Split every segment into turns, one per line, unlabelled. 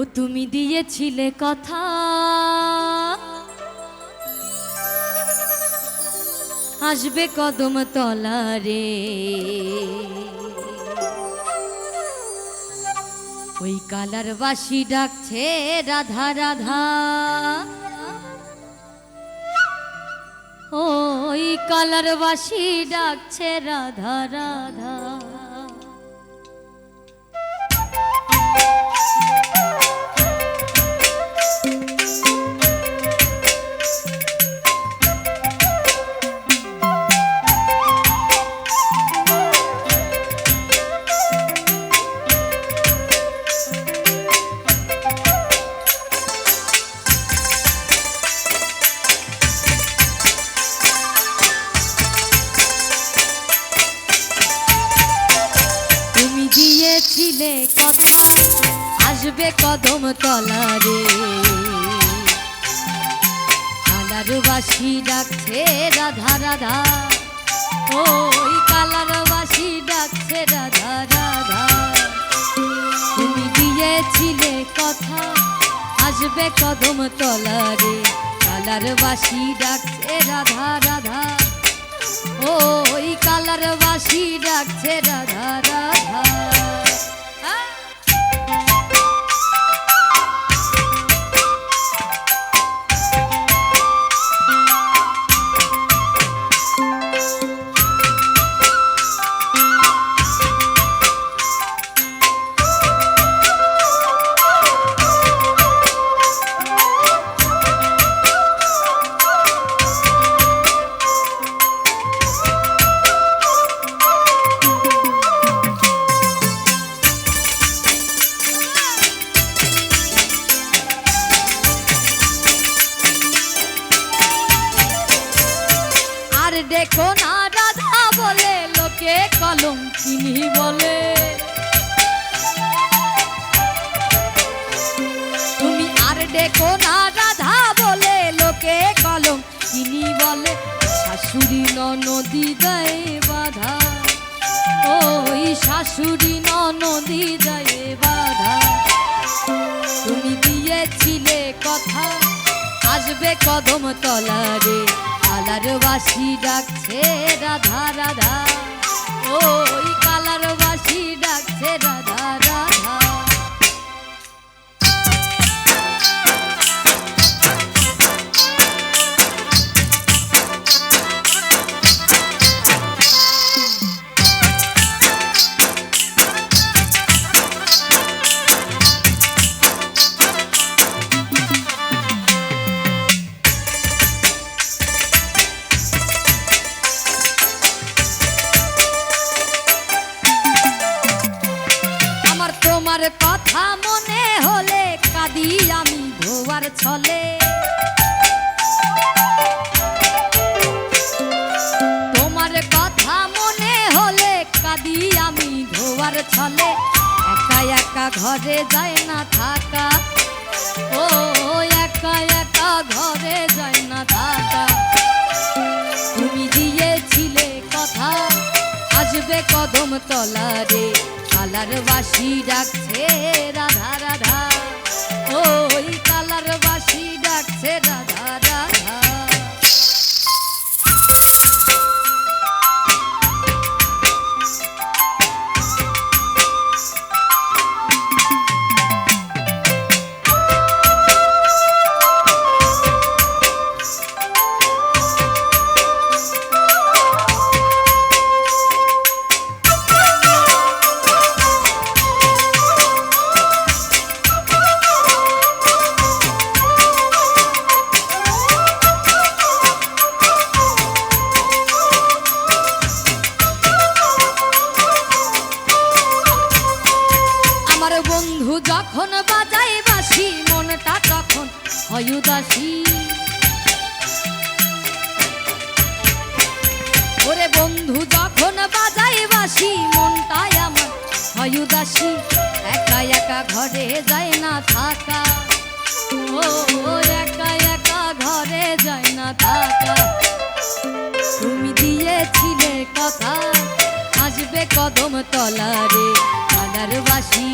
ও তুমি দিয়েছিলে কথা। আসবে কদম তলারে। ওই কালার বাসি ডাকছে রাধা রাধা। ওই কালার বাসি ডাকছে রাধা রাধা। দিয়েছিলে কথা আসবে কদম তলারে। কালার বাসি ডাকছে রাধা রাধা, ওই কালার বাসি ডাকছে রাধা রাধা। তুমি দিয়েছিলে কথা, আসবে কদম তলারে। কালার বাসি ডাকছে রাধা রাধা, ওই কালার বাসি ডাকছে রাধা দেখো না রাধা বলে, লোকে কলম চিনি বলে। তুমি আর দেখো না রাধা বলে, লোকে কলম চিনি বলে। শাশুড়ি নদী দেয় বাধা। ওই শাশুড়ি নদী দেয় বাধা। তুমি দিয়েছিলে কথা, আসবে কদম তলারে। কালার বাসি ডাকছে রাধা রাধা। ওই কালার বাসি ডাকছে রাধা রাধা। কথা মনে হলে কাঁদি আমি ধোয়ার ছলে। তোমার কথা মনে হলে কাঁদি আমি ধোয়ার ছলে। একা একা ঘরে যায় না থাকা। ও, একা একা ঘরে যায় না থাকা। তুমি দিয়েছিলে কথা, আসবে কদম তলারে। কালার বাসি ডাকছে রাধা রাধা। ওই কালার বাসি ডাকছে রাধা বাসি মনটা তখন হয় ওরে বন্ধু, যখন বাজাই বাসি মনটাই আমার হয় একা একা ঘরে যায় না থাকা। ও, একা একা ঘরে যায় না থাকা। তুমি দিয়েছিলে কথা, আসবে কদম তলারে কালার বাসি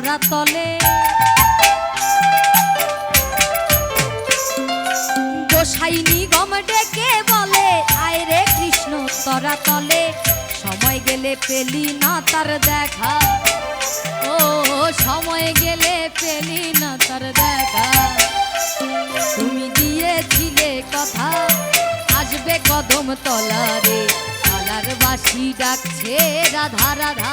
ধরা তলে গোসাই নিগম ডেকে বলে, আয় রে কৃষ্ণ তরা তলে সময় গেলে পেলি না তার দেখা। ও, সময় গেলে পেলি না তার দেখা। তুমি দিয়েছিলে কথা, আসবে কদম তলারে। কালার বাসি ডাকছে রাধা রাধা।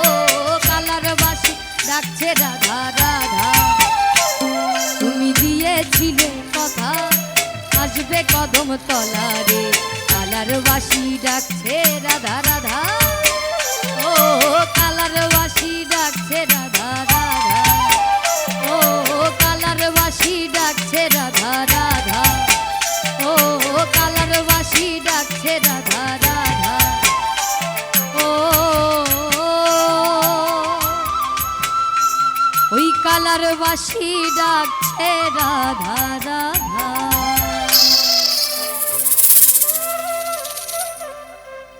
ও কালার বাসি, ডাকছে রাধা রাধা। তুমি দিয়েছিলে কথা, আসবে কদম তলারে কালার বাসি, ডাকছে রাধা রাধা। আর বাসি ডাকছে রাধা রাধা।